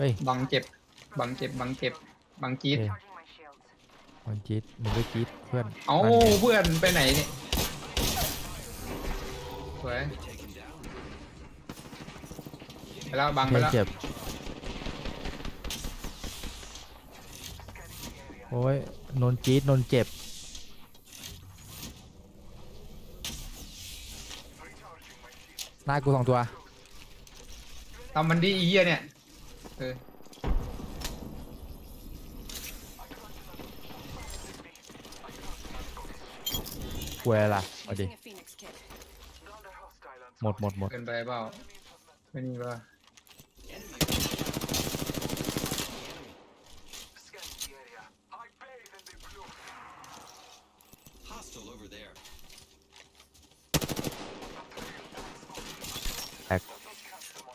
เฮ้ยบังเจ็บ บังเจ็บ บังเจ็บ บังจี๊ดโอเค Charging my shields. มันจี๊ดมึงก็จี๊ดเพื่อนเอ้านั่นไงเพื่อนไปไหนเนี่ยสวยไปแล้วบังไปเพื่อนแล้ว เจ็บโอ้ยนนจี๊ดนนเจ็บหน้ากูสองตัวทำมันดีอีเหี้ยเนี่ย เออกลัวอะไรล่ะเอาดิ Using a phoenix kit. หมดหมดหมด เกินไปเปล่าไม่นี่ว่า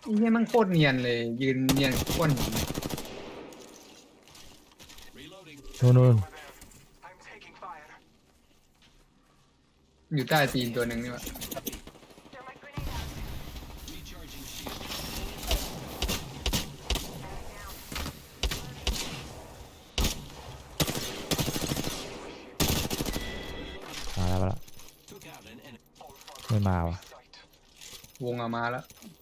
อีเหี้ยมันโคตรเนียนเลย ยืนเนียนก้นหิน Reloading. นู่นนู่นอยู่ใต้ตีนตัวหนึ่งนี่วะ Thermite grenade out. Recharging shield. มาแล้วมาแล้ว Took out an enemy. ไม่มาว่ะวงออกมาแล้วเออ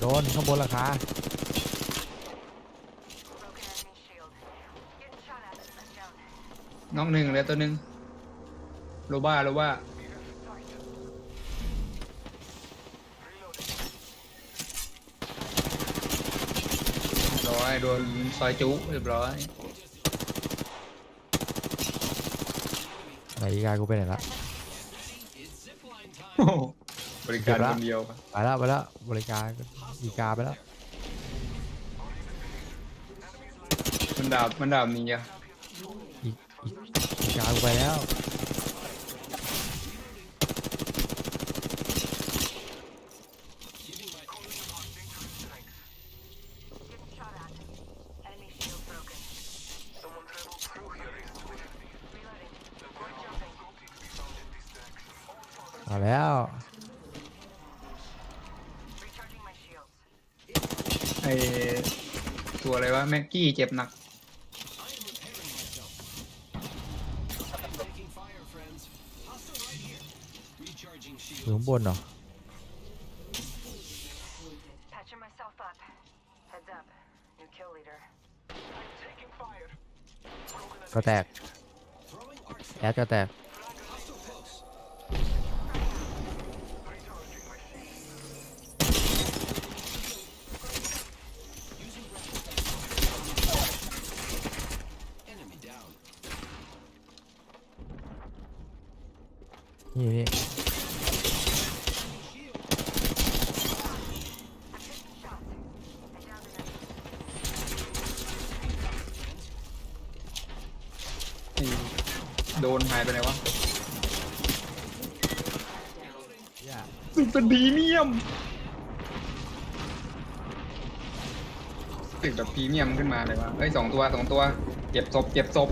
โดนข้างบนราคา Broken enemy shield. Getting shot at. I'm down. น้องหนึ่งเหลือตัวหนึ่งโลบ้าโลบ้าเรียบร้อยโดนซอยจุเรียบร้อยไหนอีกากูไปไหนละ บริการเก็บละคนเดียวปะไปแล้วไปแล้วบริการอีกาไปแล้วมันดาบมันดาบนี้อะอีกอีกอีกากูไปแล้ว Getting shot at. Enemy shield broken. Reloading. Jumping. มาแล้ว Recharging my shields. ไอตัวอะไรวะแม็กกี้เจ็บหนัก Taking fire, friends. Hostile right here. Recharging อ shield. ยู่ข้างบนเหรอ Patching myself up. Heads up. New kill leader. ก็แตก Throwing arc แอดก็แตก นี่อยู่นี่ไอ้โดนหายไปไหนวะมันเป็นพรีเมียมติดแบบพรีเมียมขึ้นมาเลยวะเอ้ยสองตัวสองตัว เก็บศพเก็บศพ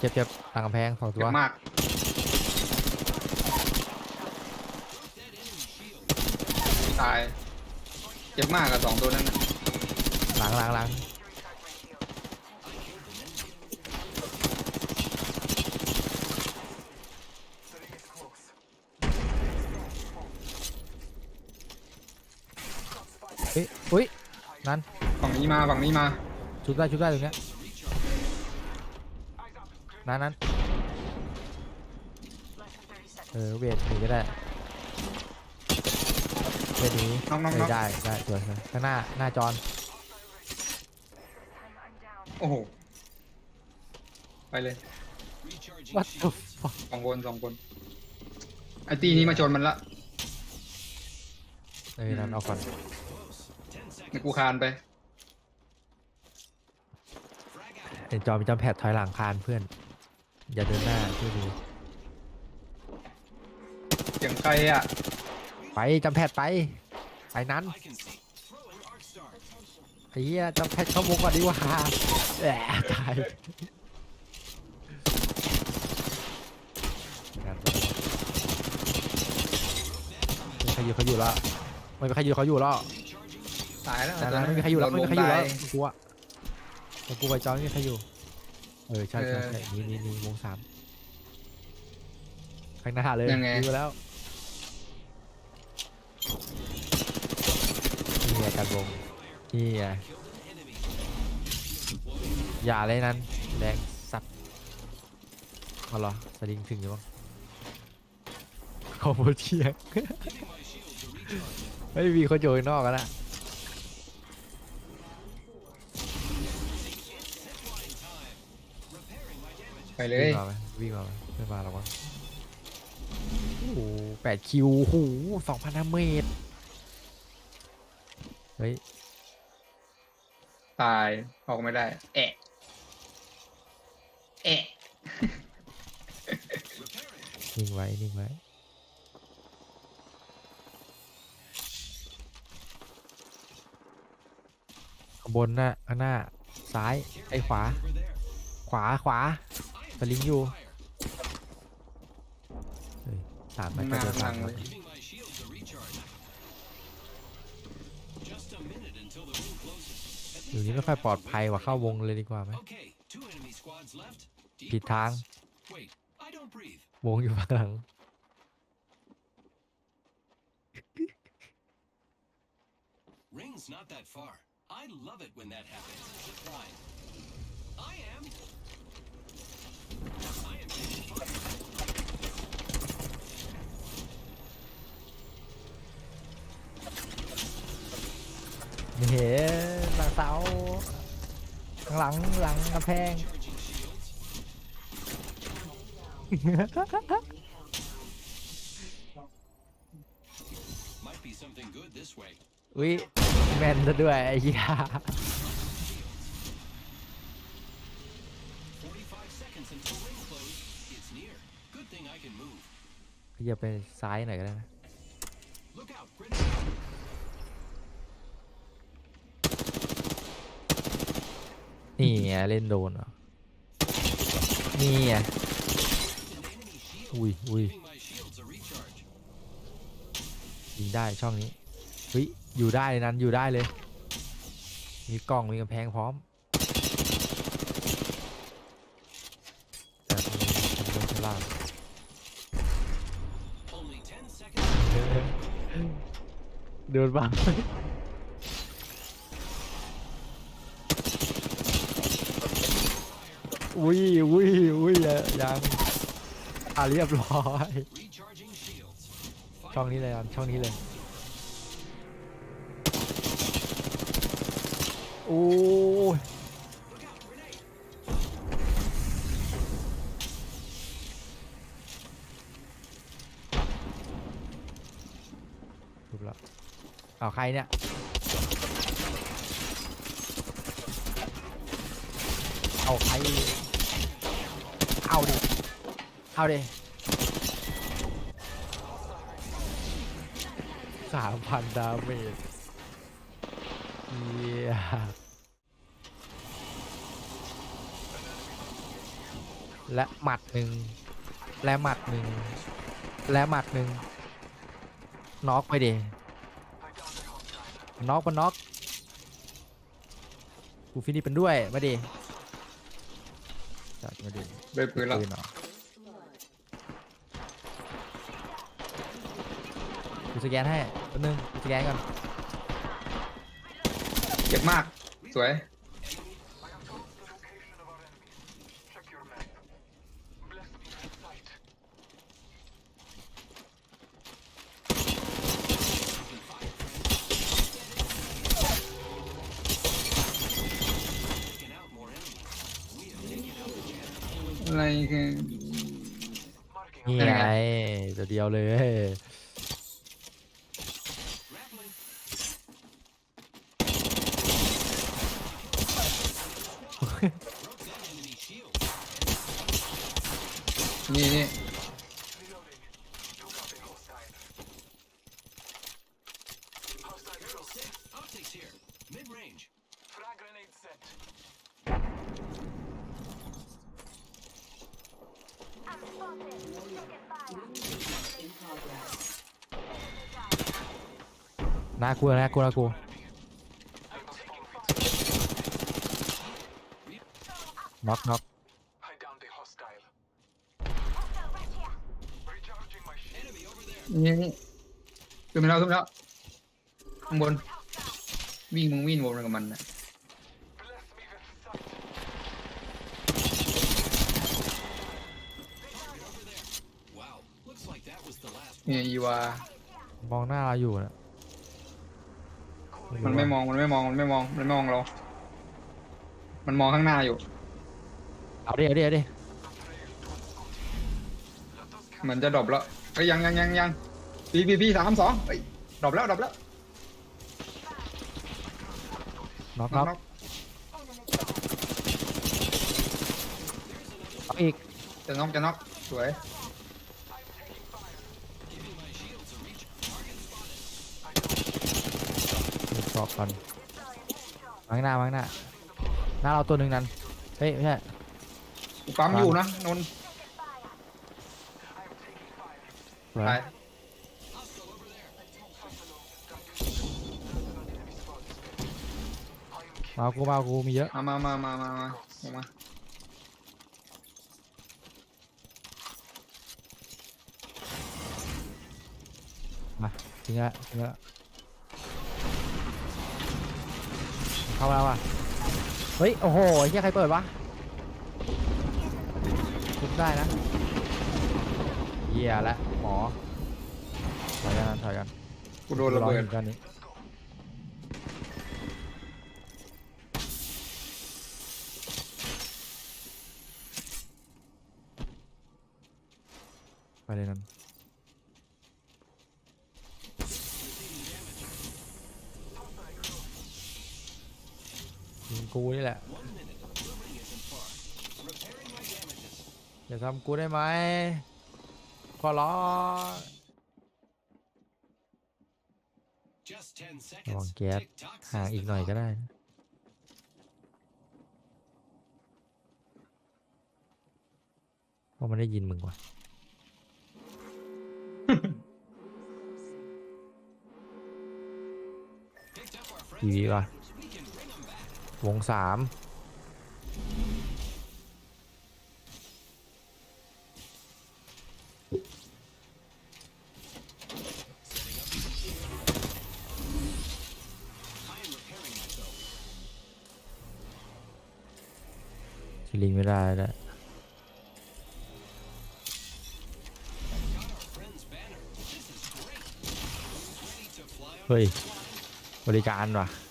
เจ็บเจ็บเจ็บต่างกำแพงสองตัเก็วบมาก ตาย เจ็บมากกับสองตัวนั้นน่ะหลังหลังหลัง To recharge my shield. เฮ้ยอุ้ยนั่นฝั่งนี้มาฝั่งนี้มา ชุบได้ชุบได้ตรงเนี้ย นั่นนั้น Less than 30 seconds. เออเวทหนีก็ได้เวทหนีน้องน้องเอน้อองได้ได้สวยสวยข้างหน้าหน้าจอน Time I'm down. โอ้โห ไปเลย Recharging What the shields. fuck สองคนสองคน ไอตีนี้มาชนมันละเออนั่นเอาก่อน Close. Ten ใน seconds. กูคานไป Frag out. เอ็นจอมีจำแพดถอยหลังคานเพื่อน อย่าเดินหน้าช่วยดูเสียงไกลอะไปจำแพทไปไปนั้นไอ้เหี้ยจำแพทย์เข้าวงก่อนดีกว่าแหมตายใครอยู่เขาอยู่แล้วไม่มีใครอยู่เขาอยู่แล้วตายแล้วตายแล้วไม่มีใครอยู่แล้วไม่มีใครอยู่แล้วกลัวแต่กูไปจอยไม่มีใครอยู่ เออใช่ใช่เออใช่นี่นี่นี่วงสามข้างหน้าเลยยังไง ดูแล้วนี่ไงกันวงนี่ไงอย่าเลยนั้นแรงสับเอาเหรอสลิงถึงอยู่บ้างขอโมเทียง ไม่มีคนอยู่ข้างนอกกันนะ ไปเลวิ่ยงมาไหมวิ่งมาไหมไม่มาหรอกวะโอ้โหแปดคิวโอ้โหสองพันห้าเมตร เฮ้ย ตายออกไม่ได้ แอะแอะนิ่งไว้ นิ่งไว้ ข้างบนน่ะข้างหน้า ซ้าย ไอ้ขวา ขวา ขวา สลิงอยู่เฮ้ยสามมันก็มาเดินทาตางมเลย Giving my shields a recharge. Just a minute until the ring closes. At อยู่ least นี่ I ไม่ค่อย don't ปลอด have to ภัย wait ว่ะ for เข้าวงเลยดีกว่าไหม Okay, two enemy squads left. Deep ผิดทาง breaths. Wait, I don't breathe. วงอยู่ข้างหลัง Ring's not that far. I love it when that happens. Zip line. I am. I am taking fire. นี่เห็นหลังเสาข้างหลังหลังกระแพง Charging shields. Might be something good this way. อุ้ยแม่นซะด้วยไอ้เหี้ย 45 seconds until อย่าไปซ้ายหน่อยก็ได้นะนี่ไงเล่นโดนเหรอนี่ไงอุ้ยอุ้ยยิงได้ช่องนี้เฮ้ยอยู่ได้เลยนั้นอยู่ได้เลย มีกล้องมีกำแพงพร้อมแต่มันโดนฉลาม Only 10 seconds. เดินบ้างอุ้ยอุ้ยอุ้ยยังอะเรียบร้อย ช่องนี้เลยครับช่องนี้เลยโอ้ย Look out, grenade. ถูกแล้ว เอาใครเนี่ย เอาใคร เอาดิ เอาดิสามพันดาเมจเยี่ยและหมัดหนึ่ง และหมัดหนึ่ง และหมัดหนึ่งน็อกไปดิ น็อกมันน็อกกูฟินิชเป็นด้วยมาดิจัดมาดิด้วยปืนแล้วปืนเหรอกูสแกนให้แป๊บนึงกูสแกนก่อน เจ็บมาก สวย อะไรคือ นี่ไง ตัเดียวเลย นี่นี่ น่ากลัวน่ากลัวน่ากลัวน็อกน็อกนี่นี่ขึ้นไปแล้วขึ้นไปแล้วข้างบนวิ่งมึงวิ่งวนกับมันนะ เนี่ยอีวา มองหน้าเราอยู่นะมันไม่มองมันไม่มองมันไม่มองมันไม่มองเรา มันมองข้างหน้าอยู่ เอาดิเอาดิเอาดิเหมือนจะดรอปแล้วเอ้ยยังยังยังยังปีปีปีสามสองเอ้ยดรอปแล้วดรอปแล้วน็อกน็น็ออกกน็อกเอาอีกจะน็อกจะน็อกสวย สอบก่อนวางหน้าวางหน้า หน้าเราตัวหนึ่งนั้น เฮ้ยไม่ใช่กูปั๊มอยู่นะนนท์สวยตาย Hostile over there. มาเอากูมาเอากูมีเยอะ มามามามามามาลงมาทิ้งละทิ้งละ เข้ามาแล้วว่ะเฮ้ย โอ้โหไอ้เหี้ยใครเปิดวะทุบได้นะเหี้ยละหมอถอยกันถอยกันกูโดนระเบิดอกันนี้ไปเลยนั้น กูนี่แหละ One minute. The ring isn't far. Repairing my damages. อย่าทำกูได้ไหมขอร้อง Just 10ระวัง seconds. แก๊ส Tick-tock ห่าง says อี the กหน่อยก็ clock. ได้นะเพราะมันได้ยินมึงว่ะ Picked up our ที friends. วีว่ะ วงสามสลิงไม่ได้แล้วเฮ้ย บริการว่ะ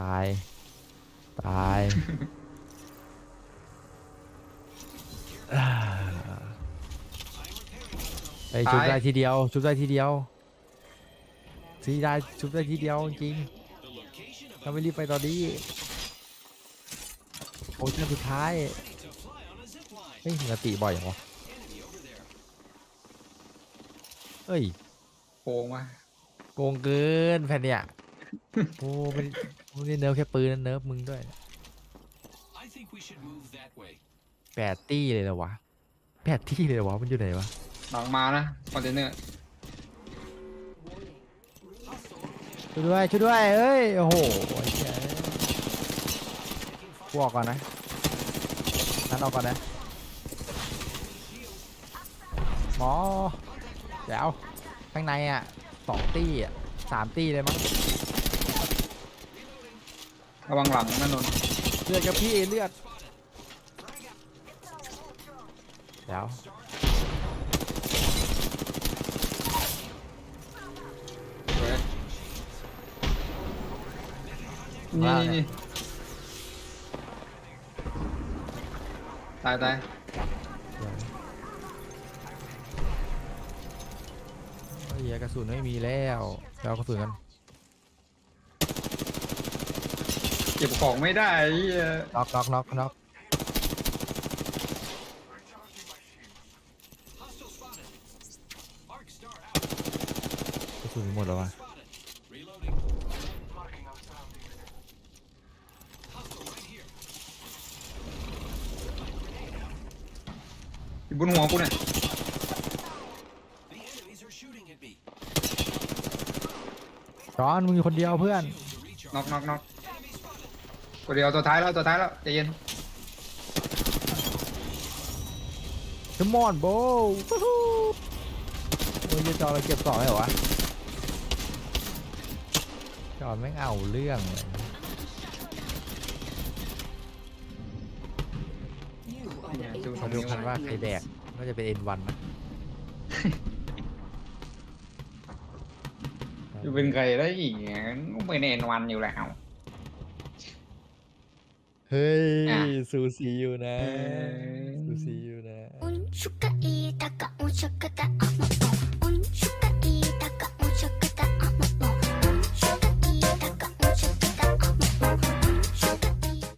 ตาย ตายอ่า I'm repairing myself. ไอชุบตายได้ทีเดียว ชุบได้ทีเดียวทีได้ชุบได้ทีเดียวจริง The location of ถ้าไม่รีบไปตอนนี้โอ้ยสุดท้าย ready to fly on a zip line. เฮ้ยมึงอะติบ่อยอย่างวะ Enemy over there. เอ้ย โกงมาโกงเกินแผ่นเนี่ย โอ้ไม่ได้ไม่ได้เนิร์ฟแค่ปืนนะเนิร์ฟมึงด้วย I think we should move that way. แปดตี้เลยเหรอวะแปดตี้เลยเหรอวะมันอยู่ไหนวะหลังมานะคอนเทนเนอร์ช่วยด้วยช่วยด้วยเอ้ยโอ้โหไอ้เหี้ยกูออกก่อนนะนั่นออกก่อนนะหมอเดี๋ยวข้างในอะสองตี้อะสามตี้เลยมั้ง ระวังหลังนะนนท์เลือดกับพี่เลือดเดี๋ยวสวยว่านี่ไงนี่ตายตายเฮ้ยกระสุนไม่มีแล้วไปเอากระสุนกัน เก็บของไม่ได้ไอ้เหี้ยน็อกน็อกน็อกน็อก Hostile spotted. Arc star out. กระสุนหมดแล้ววะ Spotted. Reloading. Marking our surroundings. Hostile right here. อยู่บนหัวกูเนี่ย The enemies are shooting จอนมึงอยู่คนเดียวเพื่อน น็อกน็อกน็อก ตัวเดียวตัวท้ายแล้วตัวท้ายแล้วใจเย็น Come on bro วู้ฮู้โอ้ยจอนเราเก็บสองเลยเหรอวะจอนไม่งเอาเรื่องเลยเนี่ยดูสอมางดูนิ้วกันว่าใครแดกน่าจะเป็น N1 นะจะเป็นใครได้อีกเนี่ยไม่แน่นวันอยู่แล้วเฮ้ยอะสูสีอยู่นะเออสูสีอยู่นะ